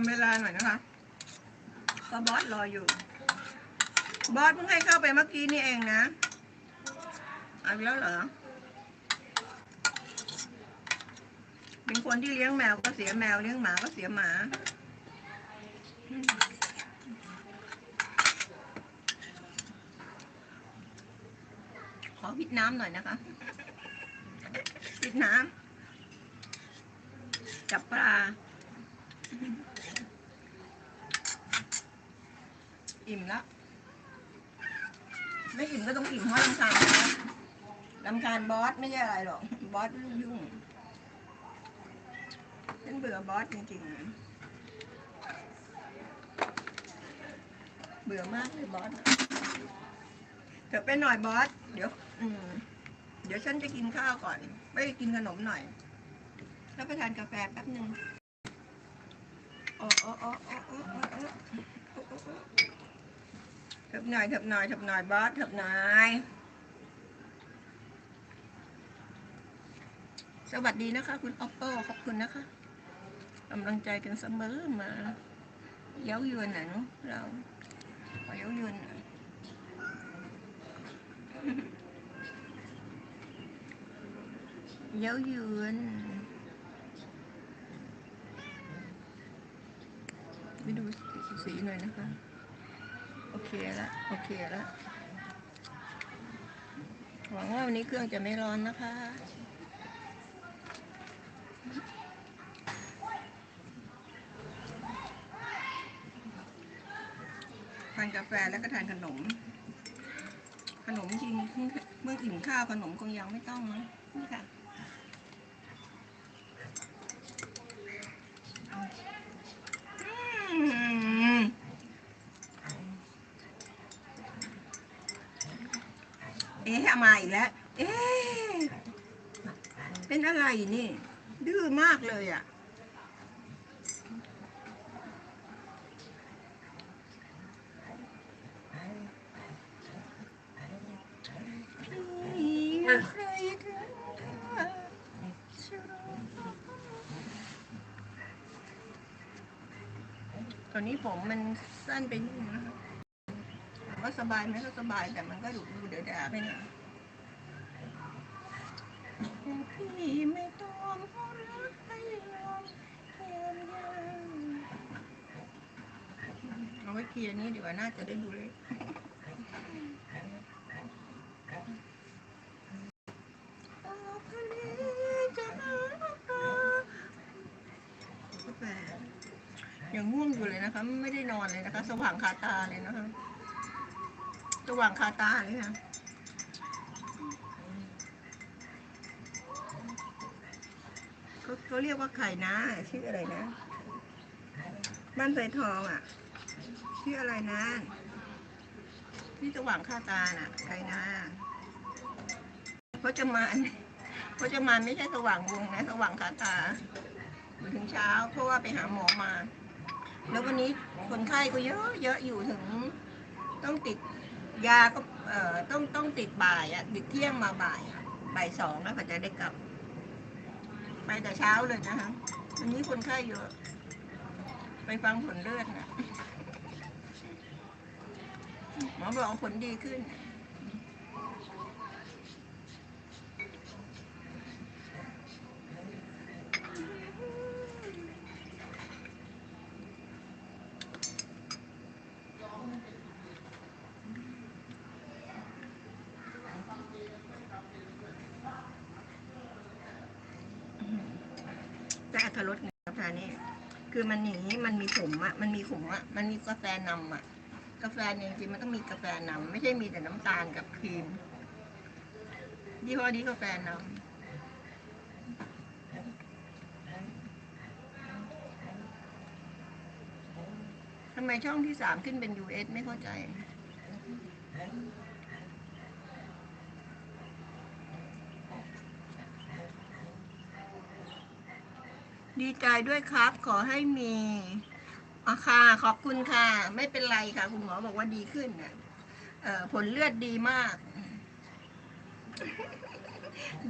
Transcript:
ำเวลาหน่อยนะคะก็บอสรออยู่ บอสเพิ่งให้เข้าไปเมื่อกี้นี่เองนะเอาแล้วเหรอ เป็นคนที่เลี้ยงแมวก็เสียแมวเลี้ยงหมาก็เสียหมาขอพิดน้ำหน่อยนะคะ พิดน้ำจับปลา อิ่มแล้วไม่อิ่มก็ต้องอิ่มเพราะลำคาญบอสลำคาญบอสไม่ใช่อะไรหรอก บอสยุ่งฉันเบื่อบอสจริงๆ เบื่อมากเลยบอสเถอะไปหน่อยบอส เดี๋ยว อืม เดี๋ยวฉันจะกินข้าวก่อนไม่กินขนมหน่อย แล้วไปทานกาแฟแป๊บหนึ่ง เถิบหน่อยเถิบหน่อยเถิบหน่อยบอสเถิบหน่อย สวัสดีนะคะ คุณออปโปขอบคุณนะคะกำลังใจกันเสมอมาเย้ายวนหน่อยเนอะเราเย้ายวนหน่อยเย้ายวนไปดู สีหน่อยนะคะ โอเคละโอเคละหวังว่าวันนี้เครื่องจะไม่ร้อนนะคะ ทานกาแฟแล้วก็ทานขนม ขนมจริงเมื่ออิ่มข้าวขนมคงยังไม่ต้องนะนี่ค่ะ อืม เอ๊ะมาอีกแล้ว เอ๊ะเป็นอะไรนี่ ดื้อมากเลยอะ ตอนนี้ผมมันสั้นไปนิดนึงนะคะ ถามว่าสบายไหมก็สบายแต่มันก็ดูดูเดือดาไปหน่อยพี่ไม่ต้องรักให้ยอมแค่ยังเอาไว้เคลียร์นี้ดีกว่าน่าจะได้ดูเลยกาแฟยังง่วงอยู่เลยนะคะ ไม่ได้นอนเลยนะคะ สว่างคาตาเลยนะคะ สว่างคาตาเลยค่ะเขาเขาเรียกว่าไข่นะชื่ออะไรนะ บ้านไสทองอะ ชื่ออะไรนะที่สว่างคาตาน่ะ ไข่นะเขาจะมาเขาจะมาไม่ใช่สว่างวงนะสว่างคาตาถึงเช้า เพราะว่าไปหาหมอมา แล้ววันนี้คนไข้ก็เยอะเยอะอยู่ถึงต้องติด ยาก็เอ่อต้องต้องติดบ่ายอะติดเที่ยงมาบ่ายอะบ่ายสองแล้วก็จะได้กลับ ไปแต่เช้าเลยนะคะวันนี้คนไข้เยอะ ไปฟังผลเลือดนะหมอบอกผลดีขึ้น แต่อัตรสในกาแฟนี่คือมันอย่างนี้มันมีขมอะมันมีขมอะมันมีกาแฟนำอะ กาแฟเนี่ยจริงๆมันต้องมีกาแฟนำไม่ใช่มีแต่น้ำตาลกับครีมยี่ห้อนี้กาแฟนำทำไมช่องที่สามขึ้นเป็น US ไม่เข้าใจ ดีใจด้วยครับ ขอให้มีอาค่ะขอบคุณค่ะ ไม่เป็นไรค่ะ คุณหมอบอกว่าดีขึ้นนะเอ่อผลเลือดดีมาก ดี